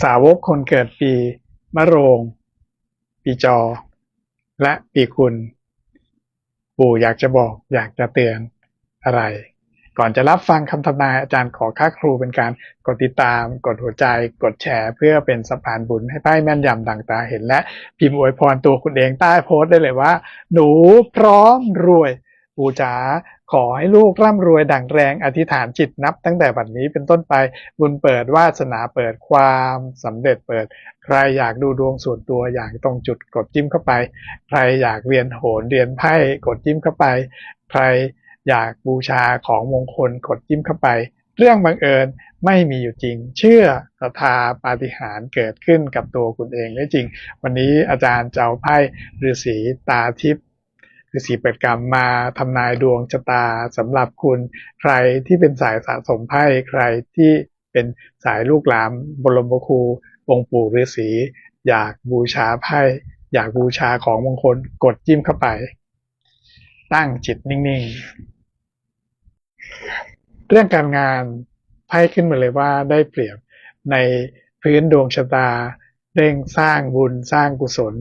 สาวกคนเกิดปีมะโรง ปีจอ และปีคุณ ปู่อยากจะบอกอยากจะเตือนอะไร ก่อนจะรับฟังคำทำนายอาจารย์ขอค่าครูเป็นการกดติดตาม กดหัวใจ กดแชร์ เพื่อเป็นสะพานบุญให้ไพ่แม่นยำดังตาเห็นและ พิมพ์อวยพรตัวคุณเองใต้โพสต์ได้เลยว่า หนูพร้อมรวยปู่จ๋า ขอให้ลูกร่ำรวยดั่งแรงอธิษฐานจิตนับ ตั้งแต่บัดนี้เป็นต้นไปบุญเปิดวาสนาเปิดความสำเร็จเปิด ใครอยากดูดวงส่วนตัวอย่างตรงจุดกดจิ้มเข้าไป ใครอยากเรียนโหนเรียนไพ่กดจิ้มเข้าไป ใครอยากบูชาของมงคลกดจิ้มเข้าไป เรื่องบังเอิญไม่มีอยู่จริง เชื่อศรัทธาปาฏิหาริย์เกิดขึ้นกับตัวคุณเองได้จริง วันนี้อาจารย์เจ้าไพ่ฤาษีตาทิพย์ ฤาษีเปิดกรรมมาทำนายดวงชะตาสำหรับคุณใครที่เป็นสายสะสมไพ่ใครที่เป็นสายลูกหลานบรมครูองค์ปู่ฤาษีอยากบูชาไพ่อยากบูชาของมงคลกดจิ้มเข้าไป ตั้งจิตนิ่งๆ เรื่องการงานไพ่ขึ้นมาเลยว่าได้เปรียบในพื้นดวงชะตาเร่งสร้างบุญสร้างกุศล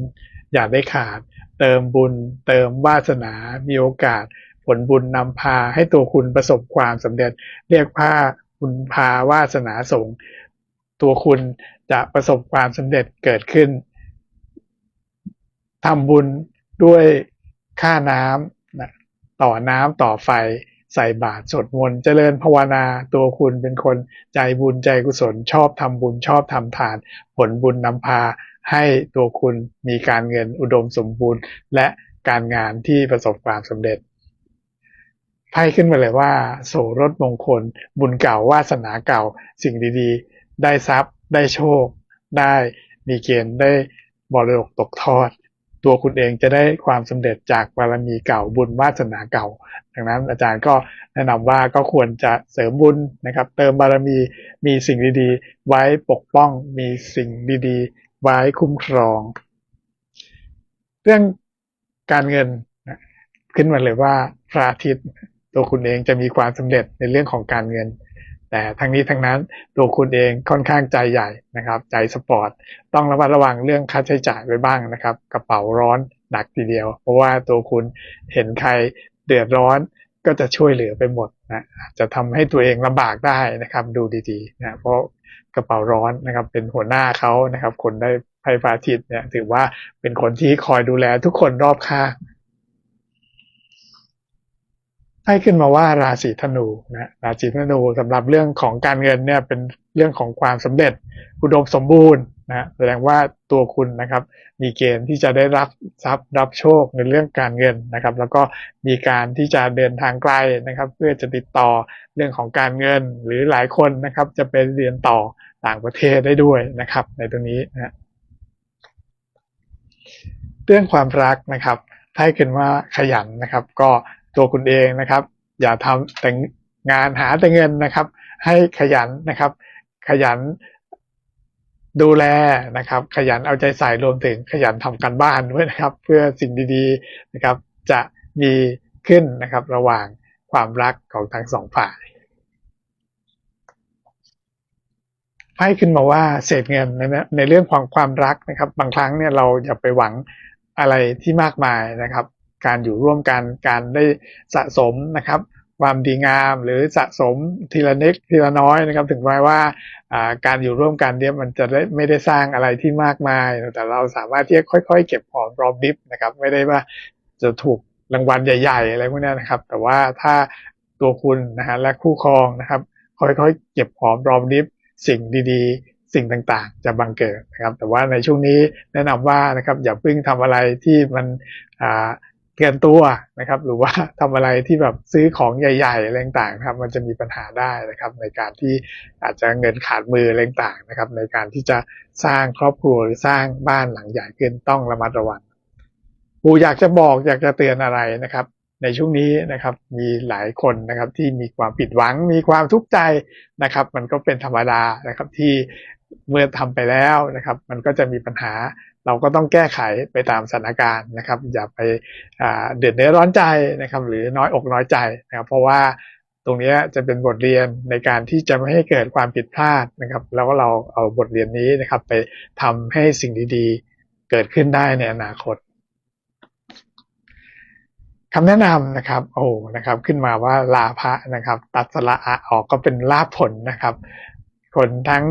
อย่าได้ขาด เติมบุญ เติมวาสนา มีโอกาส ผลบุญนำพาให้ตัวคุณประสบความสำเร็จ เรียกว่าบุญพาวาสนาส่งตัวคุณจะประสบความสำเร็จเกิดขึ้นทำบุญด้วยค่าน้ำนะต่อน้ำต่อไฟใส่บาตรสวดมนต์เจริญภาวนาตัวคุณเป็นคนใจบุญใจกุศลชอบทำบุญชอบทำทาน ผลบุญนำพา ให้ตัวคุณมีการเงินอุดมสมบูรณ์ และการงานที่ประสบความสำเร็จไพ่ขึ้นมาเลยว่า โสรถมงคล บุญเก่าวาสนาเก่า สิ่งดีๆ ได้ทรัพย์ ได้โชค ได้มีเกณฑ์ได้บริดกตกทอด ตัวคุณเองจะได้ความสำเร็จจากบารมีเก่าบุญวาสนาเก่า ดังนั้นอาจารย์ก็แนะนำว่าก็ควรจะเสริมบุญนะครับ เติมบารมีมีสิ่งดีๆ ไว้ปกป้องมีสิ่งดีๆ ไว้คุ้มครอง เรื่องการเงินขึ้นมาเลยว่าพระอาทิตย์ตัวคุณเองจะมีความสำเร็จในเรื่องของการเงิน แต่ทั้งนี้ทั้งนั้นตัวคุณเองค่อนข้างใจใหญ่นะครับ ใจสปอร์ตต้องระมัดระวังเรื่องค่าใช้จ่ายไว้บ้างนะครับ กระเป๋าร้อนหนักทีเดียว เพราะว่าตัวคุณเห็นใครเดือดร้อน ก็จะช่วยเหลือไปหมดนะจะทำให้ตัวเองลำบากได้นะครับ ดูดีๆนะเพราะกระเป๋าร้อนนะครับ เป็นหัวหน้าเขานะครับ คนได้ไพ่พาทิต์เนี่ย ถือว่าเป็นคนที่คอยดูแลทุกคนรอบข้างให้ขึ้นมาว่าราศีธนูนะราศีธนูสำหรับเรื่องของการเงินเนี่ยเป็นเรื่องของความสำเร็จอุดมสมบูรณ์ นะแสดงว่าตัวคุณนะครับมีเกณฑ์ที่จะได้รับทรัพย์รับโชคในเรื่องการเงินนะครับ แล้วก็มีการที่จะเดินทางไกลนะครับ เพื่อจะติดต่อเรื่องของการเงินหรือหลายคนนะครับ จะไปเรียนต่อต่างประเทศได้ด้วยนะครับ ในตรงนี้นะเรื่องความรักนะครับให้ขึ้นว่าขยันนะครับ ก็ตัวคุณเองนะครับ อย่าทำแต่งงานหาแต่เงินนะครับ ให้ขยันนะครับ ขยัน ดูแลนะครับ ขยันเอาใจใส่รวมถึงขยันทำการบ้านด้วยนะครับ เพื่อสิ่งดีๆนะครับ จะมีขึ้นนะครับระหว่างความรักของทั้งสองฝ่ายให้ขึ้นมาว่าเศษเงินในในเรื่องของความรักนะครับ บางครั้งเนี่ยเราอย่าไปหวังอะไรที่มากมายนะครับ การอยู่ร่วมกันการได้สะสมนะครับ ความดีงาม หรือสะสมทีละเล็กทีละน้อยนะครับ ถึงแม้ว่าการอยู่ร่วมกันเนี่ยมันจะไม่ได้สร้างอะไรที่มากมาย แต่เราสามารถที่จะค่อยๆ เก็บหอมรอมริบนะครับ ไม่ได้ว่าจะถูกรางวัลใหญ่ ๆ อะไรพวกนี้นะครับ แต่ว่าถ้าตัวคุณนะฮะและคู่ครองนะครับ ค่อยๆ เก็บหอมรอมริบสิ่งดีๆ สิ่งต่างๆ จะบังเกิดนะครับ แต่ว่าในช่วงนี้แนะนำว่านะครับอย่าเพิ่งทำอะไรที่มัน เกินตัวนะครับ หรือว่าทำอะไรที่แบบซื้อของใหญ่ๆอะไรต่างๆครับ มันจะมีปัญหาได้นะครับ ในการที่อาจจะเงินขาดมืออะไรต่างๆนะครับ ในการที่จะสร้างครอบครัวหรือสร้างบ้านหลังใหญ่ขึ้นต้องระมัดระวังปูอยากจะบอกอยากจะเตือนอะไรนะครับ ในช่วงนี้นะครับ มีหลายคนนะครับที่มีความผิดหวังมีความทุกข์ใจนะครับ มันก็เป็นธรรมดานะครับที่เมื่อทำไปแล้วนะครับ มันก็จะมีปัญหา เราก็ต้องแก้ไขไปตามสถานการณ์นะครับ อย่าไปเดือดเนื้อร้อนใจนะครับ หรือน้อยอกน้อยใจนะครับ เพราะว่าตรงนี้จะเป็นบทเรียนในการที่จะไม่ให้เกิดความผิดพลาดนะครับ แล้วเราเอาบทเรียนนี้นะครับ ไปทำให้สิ่งดีๆ เกิดขึ้นได้ในอนาคตคำแนะนำนะครับ โอ้นะครับ ขึ้นมาว่าลาภะนะครับ ตัดสละอะออกก็เป็นลาภผลนะครับ คนทั้ง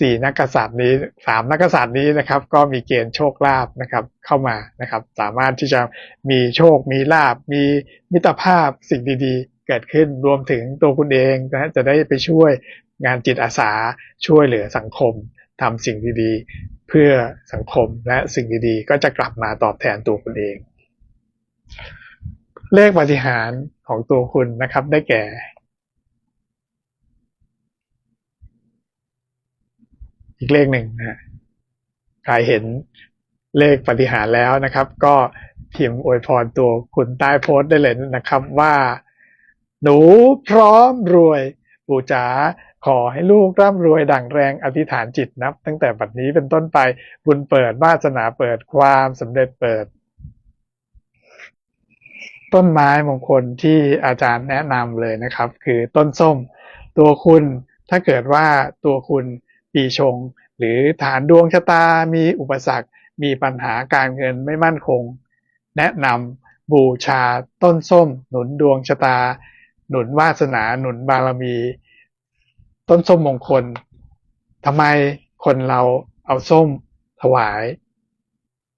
สี่นักกษัตริย์นี้สามนักกษัตริย์นี้นะครับ ก็มีเกณฑ์โชคลาภนะครับ เข้ามานะครับ สามารถที่จะมีโชค มีลาภมีมิตรภาพสิ่งดีๆ เกิดขึ้นรวมถึงตัวคุณเองนะจะได้ไปช่วยงานจิตอาสาช่วยเหลือสังคมทำสิ่งดีๆ เพื่อสังคมและสิ่งดีๆ ก็จะกลับมาตอบแทนตัวคุณเอง เลขปฏิหารของตัวคุณนะครับ ได้แก่ อีกเลขหนึ่งนะใครเห็นเลขปฏิหารแล้วนะครับ ก็พิมพ์อวยพรตัวคุณใต้โพสต์ได้เลยนะครับว่า หนูพร้อมรวย ปู่จ๋าขอให้ลูกร่ำรวยดั่งแรงอธิษฐานจิตนับ ตั้งแต่บัดนี้เป็นต้นไปบุญเปิดวาสนาเปิดความสำเร็จเปิด ต้นไม้มงคลที่อาจารย์แนะนำเลยนะครับ คือต้นส้ม ตัวคุณถ้าเกิดว่าตัวคุณ ปีชง หรือฐานดวงชะตามีอุปสรรค มีปัญหาการเงินไม่มั่นคง แนะนำบูชาต้นส้ม หนุนดวงชะตา หนุนวาสนาหนุนบารมี ต้นส้มมงคลทำไมคนเราเอาส้มถวาย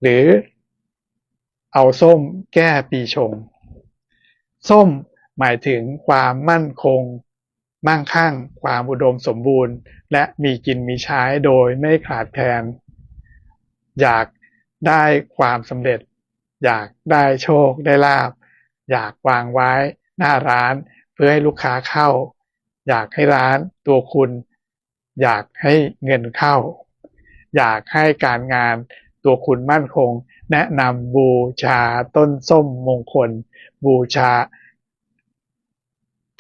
หรือเอาส้มแก้ปีชง ส้มหมายถึงความมั่นคง มั่งคั่ง ความอุดมสมบูรณ์ และมีกินมีใช้โดยไม่ขาดแคลน อยากได้ความสำเร็จ อยากได้โชคได้ลาบ อยากวางไว้หน้าร้านเพื่อให้ลูกค้าเข้า อยากให้ร้านตัวคุณ อยากให้เงินเข้า อยากให้การงานตัวคุณมั่นคง แนะนำบูชาต้นส้มมงคล บูชา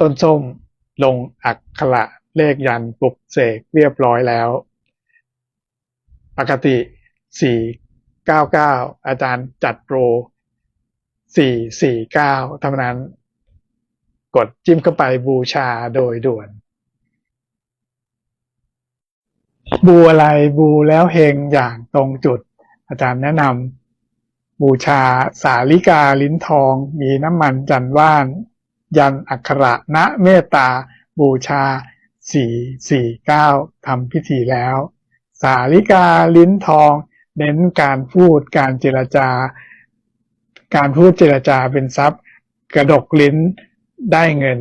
ต้นส้ม ลงอักขระเลขยันปลุกเสกเรียบร้อยแล้ว ปกติ 499 อาจารย์จัดโปร 449 เท่านั้น กดจิ้มเข้าไปบูชาโดยด่วน บูอะไรบูแล้วเฮงอย่างตรงจุด อาจารย์แนะนำบูชาสาลิกาลิ้นทองมีน้ำมันจันว่าน ยันอักขระณเมตตา บูชา 449ทำพิธีแล้ว สาลิกาลิ้นทอง เน้นการพูดการเจรจา การพูดเจรจาเป็นทรัพย์ กระดกลิ้นได้เงิน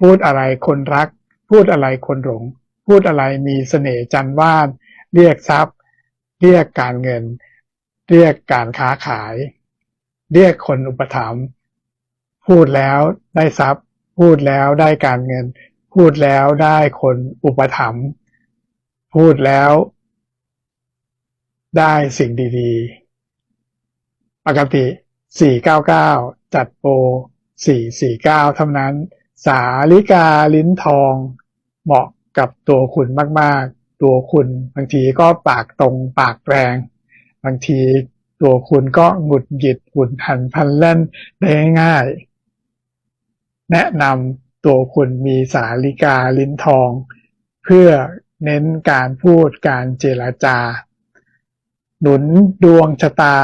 พูดอะไรคนรัก พูดอะไรคนหลง พูดอะไรมีเสน่ห์จันว่าน เรียกทรัพย์ เรียกการเงิน เรียกการค้าขาย เรียกคนอุปถัมภ์ พูดแล้วได้ทรัพย์ พูดแล้วได้การเงิน พูดแล้วได้คนอุปถัมภ์พูดแล้ว ได้สิ่งดีๆ ปกติ 499 จัดโปร 449 เท่านั้น สาลิกาลิ้นทอง เหมาะกับตัวคุณมาก ๆ ตัวคุณบางทีก็ปากตรงปากแรง บางทีตัวคุณก็หงุดหงิดหุ่นหันพลันเล่นได้ง่าย แนะนำตัวคุณมีสาลิกาลิ้นทอง เพื่อเน้นการพูดการเจรจา หนุนดวงชะตา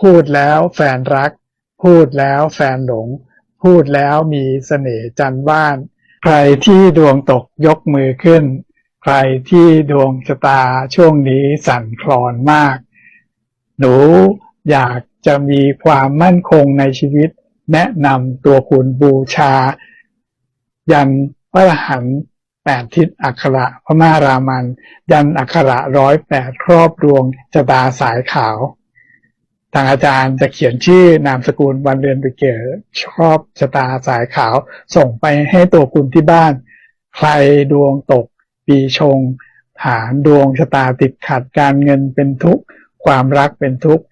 พูดแล้วแฟนรัก พูดแล้วแฟนหลง พูดแล้วมีเสน่ห์จันว่าน ใครที่ดวงตกยกมือขึ้น ใครที่ดวงชะตาช่วงนี้สั่นคลอนมาก หนูอยากจะมีความมั่นคงในชีวิต แนะนำตัวคุณบูชา ยันพระหันต์แปดทิศอักขระพม่ารามัน ยันอักขระร้อยแปดครอบดวงชะตาสายขาว ทางอาจารย์จะเขียนชื่อนามสกุลวันเดือนปีเกิดชอบชะตาสายขาว ส่งไปให้ตัวคุณที่บ้าน ใครดวงตก ปีชง ฐานดวงชะตาติดขัดการเงินเป็นทุกข์ ความรักเป็นทุกข์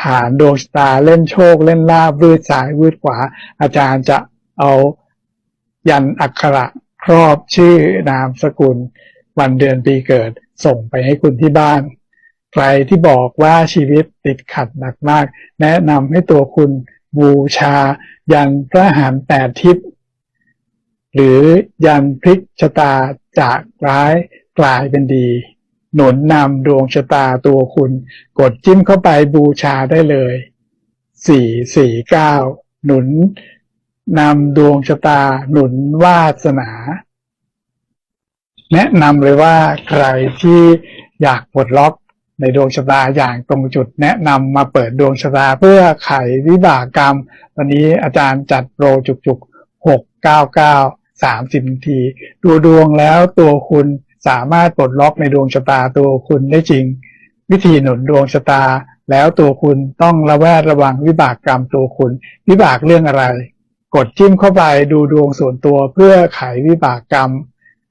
ฐานดวงชะตาเล่นโชค เล่นลาบวืดซ้ายวืดขวา อาจารย์จะเอายันอักขระครอบชื่อนามสกุล วันเดือนปีเกิด ส่งไปให้คุณที่บ้าน ใครที่บอกว่าชีวิตติดขัดหนักมาก แนะนำให้ตัวคุณบูชา ยันพระหารแปดทิศหรือยันพลิกชะตาจากร้ายกลายเป็นดี หนุนนำดวงชะตาตัวคุณ กดจิ้มเข้าไปบูชาได้เลยสี่สี่เก้าหนุนนำดวงชะตาหนุนวาสนา แนะนำเลยว่าใครที่อยากปลดล็อกในดวงชะตาอย่างตรงจุดแนะนำมาเปิดดวงชะตาเพื่อไขวิบากกรรม วันนี้อาจารย์จัดโปรจุกๆหกเก้าเก้าสามสิบนาที ดูดวงแล้วตัวคุณ สามารถปลดล็อกในดวงชะตาตัวคุณได้จริง วิธีหนุนดวงชะตา แล้วตัวคุณต้องระแวดระวังวิบากกรรมตัวคุณ วิบากเรื่องอะไร กดจิ้มเข้าไปดูดวงส่วนตัวเพื่อไขวิบากกรรม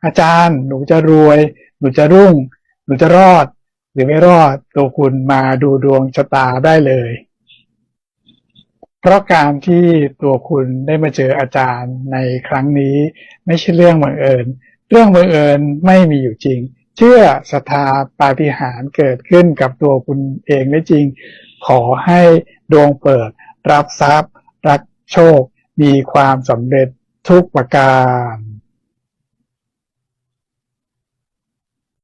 อาจารย์หนูจะรวย หนูจะรุ่ง หนูจะรอด หรือไม่รอดตัวคุณมาดูดวงชะตาได้เลยเพราะการที่ตัวคุณได้มาเจออาจารย์ในครั้งนี้ ไม่ใช่เรื่องบังเอิญ เรื่องบังเอิญไม่มีอยู่จริง เชื่อศรัทธาปาฏิหาริย์เกิดขึ้นกับตัวคุณเองได้จริง ขอให้ดวงเปิด รับทรัพย์ รักโชค มีความสำเร็จทุกประการ